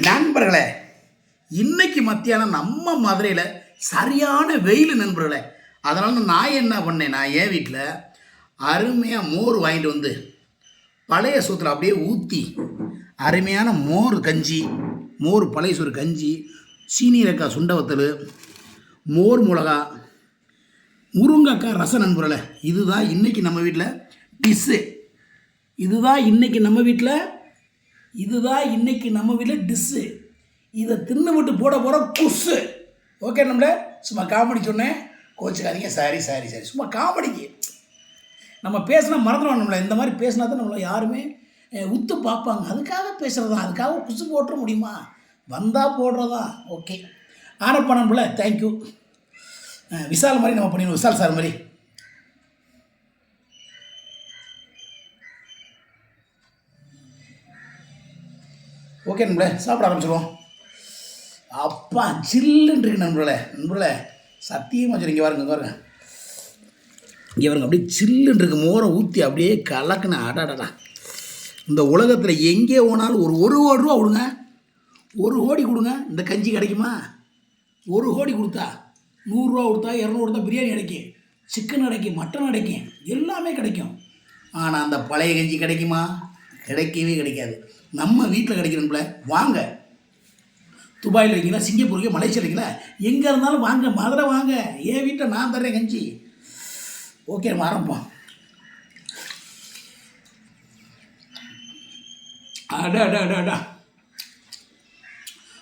நண்பர்களே இன்னைக்கு மத்தியானம் நம்ம மதுரையில் சரியான வெயில் நண்பர்களே. அதனால் நான் என்ன பண்ணேன் நான் என் வீட்டில் அருமையாக மோர் வாங்கிட்டு வந்து பழைய சோத்தில் அப்படியே ஊற்றி அருமையான மோர் கஞ்சி மோர் பழைய சோறு கஞ்சி சீனியரக்காய் சுண்டவத்தல் மோர் மிளகா முருங்கக்காய் ரச நண்பர்களே. இதுதான் இன்னைக்கு நம்ம வீட்டில் டிஷ்ஷு. இதுதான் இன்னைக்கு நம்ம வீட்டில் இதுதான் இன்னைக்கு நம்ம வீட்டில் டிஷ்ஷு இதை தின்னு விட்டு போட போகிற குஸ்ஸு ஓகே நம்மள? சும்மா காமெடி சொன்னேன். கோச்சுக்காதீங்க. சாரி சாரி சாரி சும்மா காமெடிக்கு நம்ம பேசினா மறந்துடுவோம் நம்மளை. இந்த மாதிரி பேசினா தான் நம்மளை யாருமே உத்து பார்ப்பாங்க. அதுக்காக பேசுகிறது தான் அதுக்காக குசு போட்டுற முடியுமா? வந்தால் போடுறதா? ஓகே ஆனால் பண்ணணும்ல தேங்க்யூ விசால் மாதிரி நம்ம பண்ணிடணும். விசால் சார் மாதிரி. ஓகே நண்பளே சாப்பிட ஆரம்பிச்சிடுவோம் அப்பா சில்லுன்னு இருக்கு நண்பர்களே நண்பர்களே சத்தியமாக சரி இங்கே பாருங்க இங்கே பாருங்க. இங்கே பாருங்க அப்படியே சில்லுன்னு இருக்கு மோரை ஊற்றி அப்படியே கலக்குன அடாடா இந்த உலகத்தில் எங்கே போனாலும் ஒரு ஒரு கோடி ரூபா கொடுங்க. ஒரு கோடி கொடுங்க. இந்த கஞ்சி கிடைக்குமா? ஒரு கோடி கொடுத்தா நூறுரூவா கொடுத்தா இரநூறு கொடுத்தா பிரியாணி கிடைக்கும் சிக்கன் கிடைக்கும் மட்டன் கிடைக்கும் எல்லாமே கிடைக்கும். ஆனால் அந்த பழைய கஞ்சி கிடைக்குமா? கிடைக்கவே கிடைக்காது. நம்ம வீட்டில் கிடைக்கிறோம்ல வாங்க. துபாயில் இருக்கீங்களா சிங்கப்பூருக்கு மலேசியா இருக்கீங்களா? எங்கே இருந்தாலும் வாங்க மதுரை வாங்க. என் வீட்டில் நான் தர்றேன் கஞ்சி. ஓகே நம்ம ஆரம்பிப்போம். அடா அடா அடா அடா.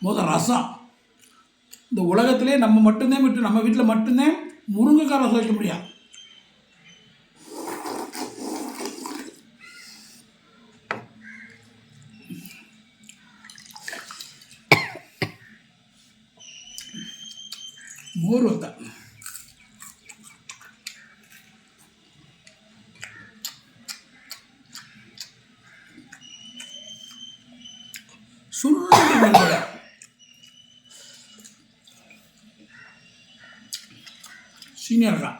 முதல் ரசம். இந்த உலகத்திலே நம்ம மட்டும்தான் விட்டு நம்ம வீட்டில் மட்டும்தான் முருங்கைக்காய் ரசம் வைக்க முடியும். மோர் வத்தா சுருட்டு சீனியர் தான்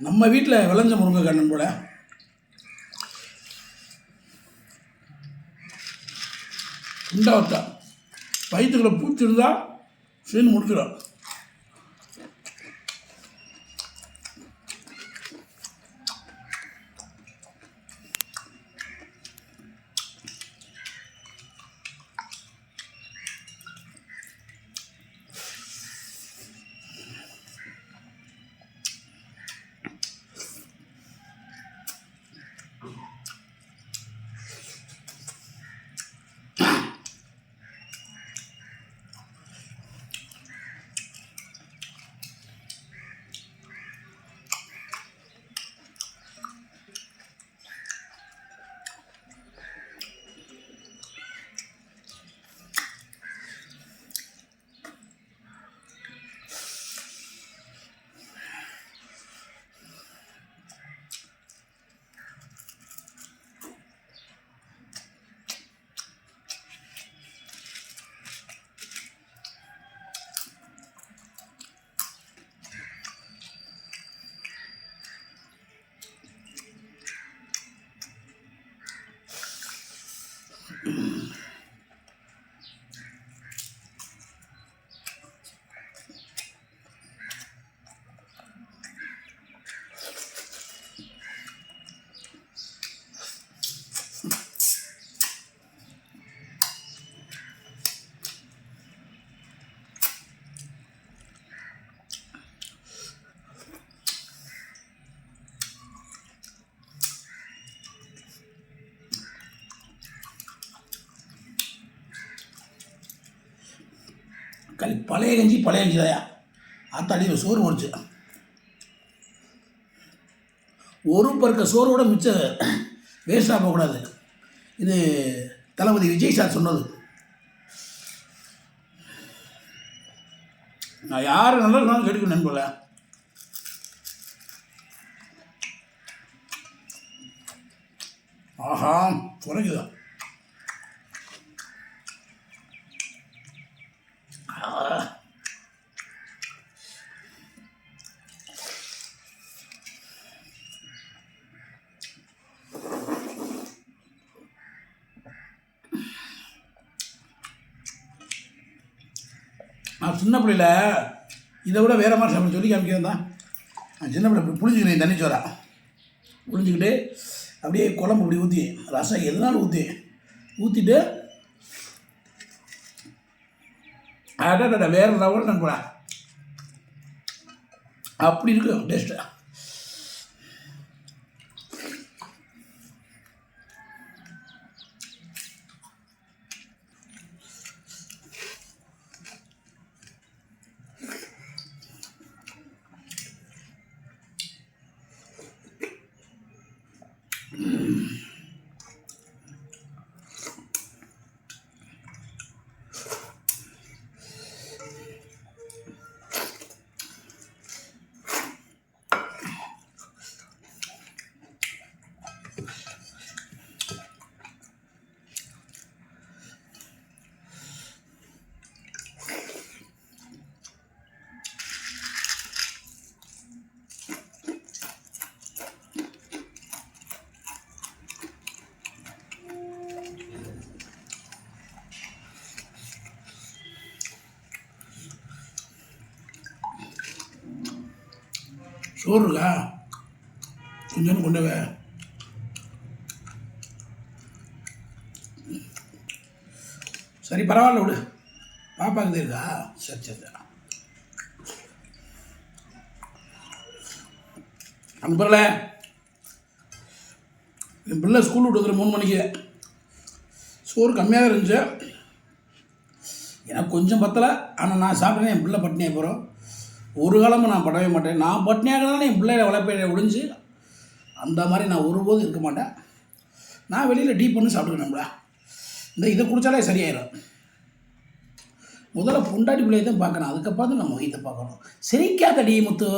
நம்ம வீட்டில் விளைஞ்ச முருங்கைக்காய் நண்போட உண்டாவத்தா வயிற்றுக்குள்ளே பூச்சி இருந்தால் சீன் முடிச்சிடும் பழைய கஞ்சி பழைய கஞ்சி தாயா? ஆத்தாடி சோறு ஓடிச்சு ஒரு பருக்க சோறோட மிச்சம் வேஸ்டாக போகக்கூடாது. இது தளபதி விஜய் சார் சொன்னது. நான் யார் நல்லா இருந்தாலும் கேட்கணும் நண்பல ஆஹா குறைக்குதான் நான் சின்ன பிள்ளையில் இதை விட வேறு மாதிரி சாப்பிட சொல்லி காமிக்கிறேன் தான் நான் சின்ன பிள்ளை புளிஞ்சுக்கிறேன் தண்ணி சோறா புளிஞ்சிக்கிட்டு அப்படியே குழம்பு இப்படி ஊற்றி ரசம் எதுனாலும் ஊற்றி ஊற்றிட்டு அடடா வேறு லெவல் நண்பா அப்படி இருக்கும் டேஸ்ட்டு சோறு இருக்கா கொஞ்சம் கொண்டு வே சரி பரவாயில்ல விடு. பாப்பாக்கு இருக்கா? சரி சரி சரி. என் பிள்ளை ஸ்கூல் விட்டு மூணு மணிக்கு. சோறு கம்மியாக இருந்துச்சு. எனக்கு கொஞ்சம் பத்தலை. ஆனால் நான் சாப்பிட்றேன் என் பிள்ளை பட்டினியாக போகிறோம் ஒரு காலமும் நான் படவே மாட்டேன். நான் பட்டினியாக என் பிள்ளைகளை வளர்ப்பேன் ஒழிஞ்சு அந்த மாதிரி நான் ஒருபோதும் இருக்க மாட்டேன். நான் வெளியில் டீப் பண்ணி சாப்பிட்டுக்கணும்ல இந்த இதை குடித்தாலே சரியாயிடும் முதல்ல பொண்டாட்டி பிள்ளையை தான் பார்க்கணும். அதுக்கப்புறம் தான் நம்ம வயிற்றை பார்க்கணும். சிரிக்காதடி முத்து.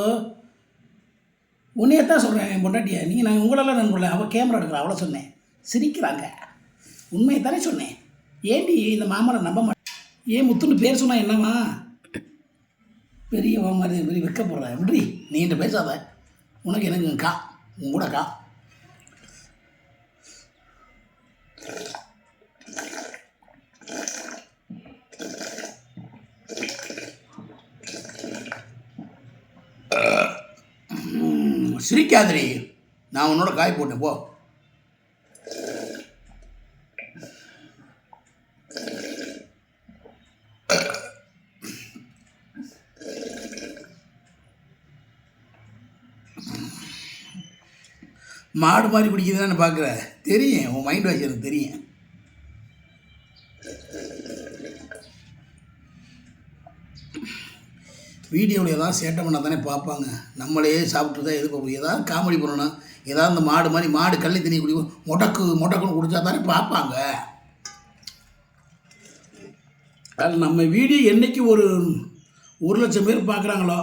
உன்னையே தான் சொல்கிறேன் என் பொண்டாட்டியை. நீங்கள் நான் உங்களெல்லாம் நண்பர்கள அவள் கேமரா எடுக்கிறா அவ்வளோ சொன்னேன். சிரிக்கிறாங்க. உண்மையை தானே சொன்னேன். ஏண்டி இந்த மாமரை நம்ப மாட்டேன். ஏன் முத்துன்னு பேர் சொன்னால் என்னம்மா? பெரிய மாதிரி பெரிய வைக்க எப்படி? விட்ரி நீ என்கிட்ட பேசாத. உனக்கு எனக்கு கா. உன் கூட கா. சிரிக்காதடி. நான் உன்னோட காய் போட்டேன் போ. மாடு மாதிரி குடிக்குதுன்னு பார்க்குற. தெரியும் உன் மைண்ட் வாஷ் எனக்கு தெரியும். வீடியோவில் ஏதாவது சேட்டை பண்ணால் தானே பார்ப்பாங்க. நம்மளே சாப்பிட்டு தான் எது பார்ப்போம் ஏதாவது காமெடி பண்ணணும் ஏதாவது இந்த மாடு மாதிரி மாடு கள்ளி தண்ணி குடிக்கும் மொடக்கு மொடக்குன்னு குடித்தா தானே பார்ப்பாங்க. அதில் நம்ம வீடியோ என்னைக்கு ஒரு ஒரு லட்சம் பேர் பார்க்குறாங்களோ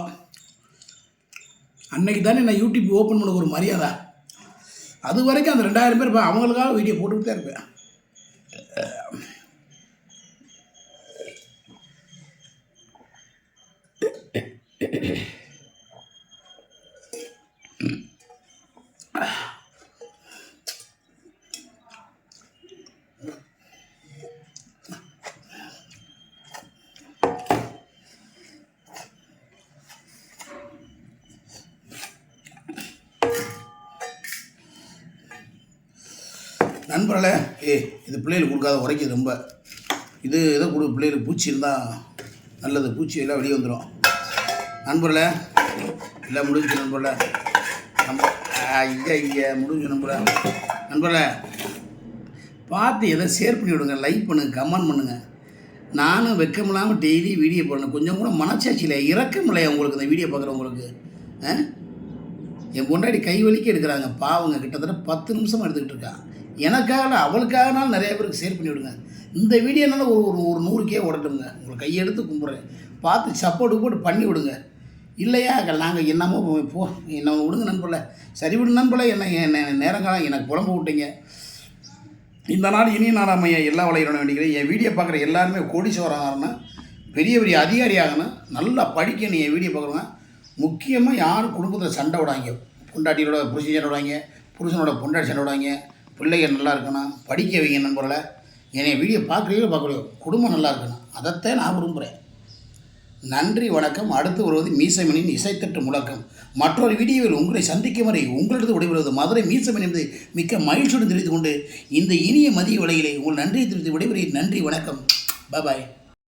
அன்னைக்கு தானே நான் யூடியூப் ஓப்பன் பண்ண ஒரு மரியாதை. அது வரைக்கும் அந்த ரெண்டாயிரம் பேர் அவங்களுக்காக வீடியோ போட்டுக்கிட்டே இருப்பேன். நண்பர்களே ஏ இது பிள்ளைகளுக்கு கொடுக்காத உரைக்குது ரொம்ப. இது எதை கொடு பிள்ளைகளுக்கு பூச்சி இருந்தால் நல்லது. பூச்சி எல்லாம் வெளியே வந்துடும் நண்பர்களே எல்லாம் முடிஞ்சு நண்பர்களே. நம்ம ஐயா ஐயா முடிஞ்சு நண்பர்களே. நண்பர்களே பார்த்து எதை ஷேர் பண்ணி விடுங்க லைக் பண்ணுங்கள் கமெண்ட் பண்ணுங்கள் நானும் வெக்கமில்லாமல் டெய்லி வீடியோ போடணும். கொஞ்சம் கூட மனசாட்சியில் இறக்கம் இல்லையா உங்களுக்கு இந்த வீடியோ பார்க்குறவங்களுக்கு? ஆ? என் பொண்டாடி கை வலிக்க எடுக்கிறாங்க. பாவங்க கிட்டத்தட்ட பத்து நிமிஷம் எடுத்துக்கிட்டு இருக்கான் எனக்காக அவளுக்காகனாலும் நிறைய பேருக்கு ஷேர் பண்ணி விடுங்க. இந்த வீடியோனால ஒரு ஒரு ஒரு நூறு கே ஓடட்டுங்க உங்களை கையெடுத்து கும்பிட்றேன். பார்த்து சப்போர்ட் போட்டு பண்ணி விடுங்க. இல்லையா நாங்கள் என்னமோ போ என்ன விடுங்க நண்பல சரி விடு நண்பல என்ன என்ன நேரங்காலம் எனக்கு புலம்பு விட்டீங்க. இந்த நாள் இனிய நாளாமைய எல்லா வளையிறோம் வேண்டிக்கிறேன். என் வீடியோ பார்க்குற எல்லாருமே கோடீஸ்வரம் ஆகணும். பெரிய பெரிய அதிகாரி ஆகணும். நல்லா படிக்கணும் என் வீடியோ பார்க்குறவங்க. முக்கியமாக யாரும் குடும்பத்தில் சண்டை விடாங்க பொண்டாட்டியோட புருஷன் சண்டை விடாங்க புருஷனோட பொண்டாட்டி சண்டை விடாங்க பிள்ளைங்க நல்லா இருக்கணும் படிக்க வைங்க நண்பர்களை. என்னை வீடியோ பார்க்குறீங்களோ பார்க்கலையோ குடும்பம் நல்லா இருக்கணும். அதைத்தான் நான் விரும்புகிறேன் நன்றி வணக்கம். அடுத்து வருவது மீசமனின் இசைத்தட்டு முழக்கம். மற்றொரு வீடியோவில் உங்களை சந்திக்கும் வரை உங்களிடத்து விடைபெறுவது மதுரை மீசமணி என்பது மிக்க மகிழ்ச்சியுடன் தெரிவித்துக் கொண்டு இந்த இனிய மதிய விலையிலே உங்கள் நன்றியை தெரிவித்து விடைபெறுகிறேன். நன்றி வணக்கம். பாய்